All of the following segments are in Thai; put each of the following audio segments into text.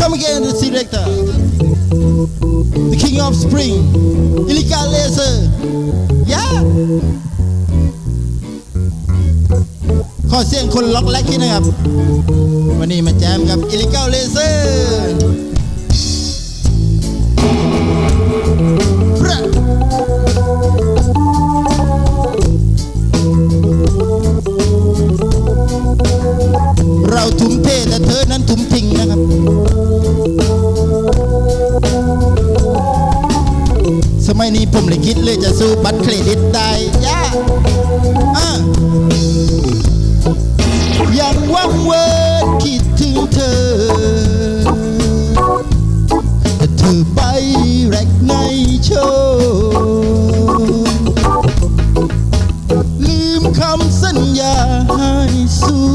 Come again, the director. The king of spring. Illegal laser. Yeah. ขอเสียงคนล็อกแรกที่นะครับ วันนี้มาแจมกับ Illegal Laser พ สมัยนี้ผมเลยคิดเลยจะสู้บัตรเครดิตได้ย่าอะยังว่างเวิร์ดคิดถึงเธอ แต่เธอไปแรกในโชว์ลืมคำสัญญาให้สู้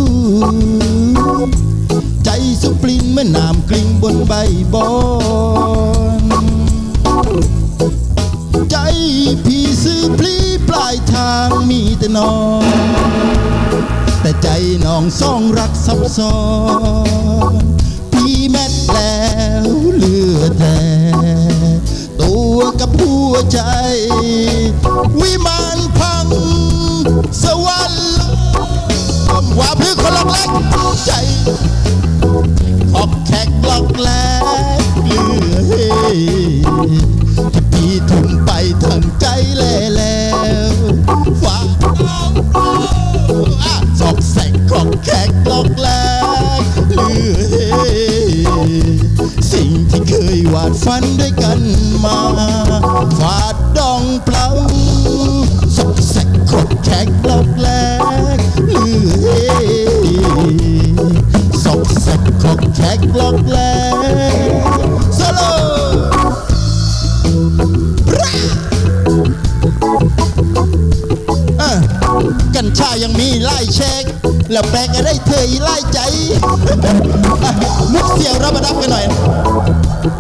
ใจสุปลินเมื่อน้ำกลิ้งบนใบบอน พี่ซื้อพลีปลายทางมีแต่นอนแต่ใจน้องซ่องรักซับซ้อน พี่แม็ดแล้วเลือแต่ตัวกับหัวใจ วิมานพัง สวรรค์ลมว่าพื้นคนล็อกแรกใจ ดฝันด้วยกันมาฝาดดองเปล่าสอกแสกขอกแขกลอกแรกเลือสอกแสกขอกแขกลอกแลโซโลอะกัญชายังมีไล่เช็คแล้วแปลกอะไรเธอไล่ใจมุกเสียวรับมาดับกันหน่อย น้อ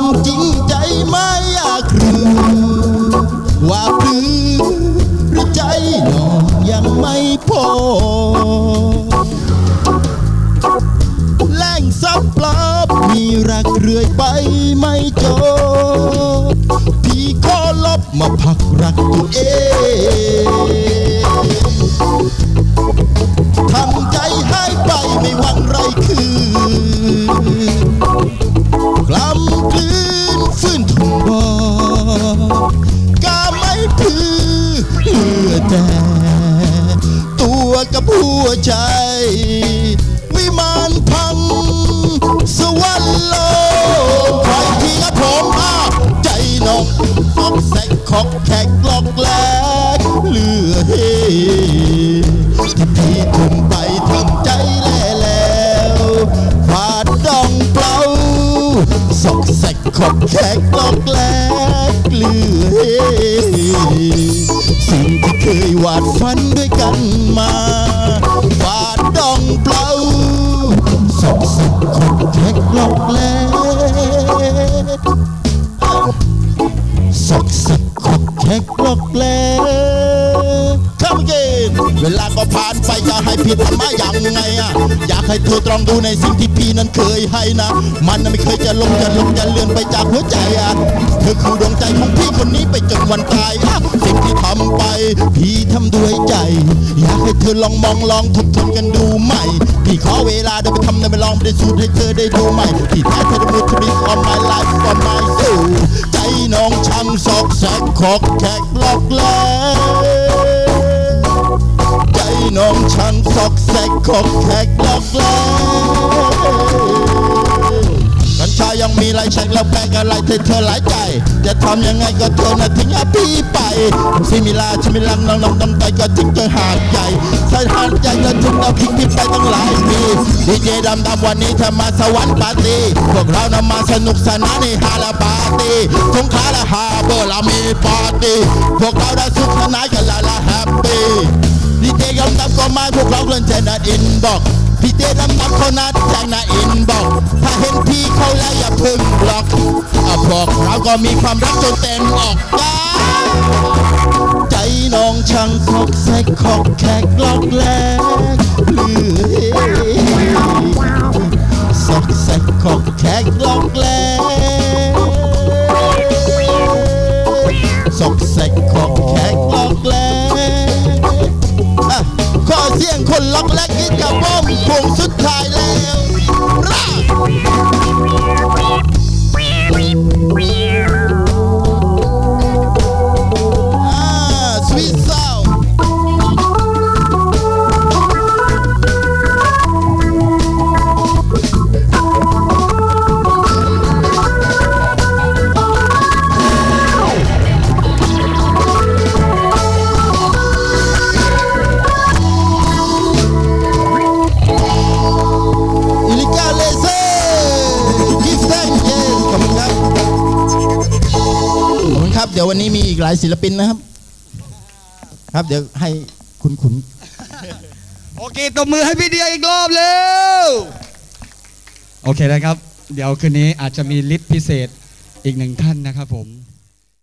งจริงใจไม่อยากรู้ว่าปลือหรือใจน้องยังไม่พอแล่งซับปลอบมีรักเรื่อยไปไม่จบ พี่ขอลบมาพักรักตัวเองทำใจให้ไปไม่หวังไรคืนกล้ำกลืนฟื้นทุ่งบอกาไม่พือเหลือแต่ ตัวกับหัวใจ ขอบแขกลอกแลกเกลือสิ่งที่เคยวาดฝันด้วยกันมาบาดดองเปล่าสอกแสกขอบแขกลอกแลกสอกแสกขอบแขก พี่ทำมาอย่างไงอะอยากให้เธอตรองดูในสิ่งที่พี่นั้นเคยให้นะ มันไม่เคยจะลงจะลงจะเลื่อนไปจากหัวใจอะเธอคือดวงใจของพี่คนนี้ไปจนวันตายอะสิ่งที่ทำไป พี่ทำด้วยใจ อยากให้เธอลองมองลองทบทวนกันดูใหม่ พี่ขอเวลาเดินไปทำในไปลองไปได้สูตรให้เธอได้ดูใหม่ที่แท้เธอได้มูทริออนไลน์ไลฟ์ออนไลน์สู้ใจน้องช่างซอกแซกขอกแขกลอกแล ซอกแซกขอบแขกลอกแลกัญชายังมีลายแฉกแล้วแปลกอะไรเธอเธอหลายใจ จะทำยังไงก็เธอน่ะทิ้งอาพี่ไปซิมิลาชิมิลังน้องน้องต้องไปก็ทิ้งเธอหาดใหญ่ใส่หาดใหญ่แล้วทิ้งเราทิ้งที่ไปตั้งหลายปีดีเจดำดำวันนี้เธอมาสวรรค์ปาร์ตี้พวกเรานำมาสนุกสนานในฮาลาปาร์ตี้สงขาละฮาเบอร์เรามีปาร์ตี้พวกเราได้สุขสนานกันละละแฮปปี้ ดีเจยำนับก็มาพวกเราเล่นแทนนัดอินบอกดีเจยำนับเขานัดแจงนัดอินบอก ถ้าเห็นพี่เขาแล้วอย่าพึ่งบล็อกเอาพวกเราก็มีความรักจนเต็มออกกาใจน้องช่างคอกแซกคอกแขกลอกแลกลือซอกแซกคอกแขกลอกแลซอกแซกคอกแขกลอกแลอะขอ เสียงคนล็อกและกินกับบ้องผงสุดท้ายแล้วร่า ยววันนี้มีอีกหลายศิลปินนะครับ ครับเดี๋ยวให้คุณขุนโอเคตบมือให้พี่เดียอีกรอบเร็วโอเคนะครับ เดี๋ยวคืนนี้อาจจะมีลิสต์พิเศษอีกหนึ่งท่านนะครับผม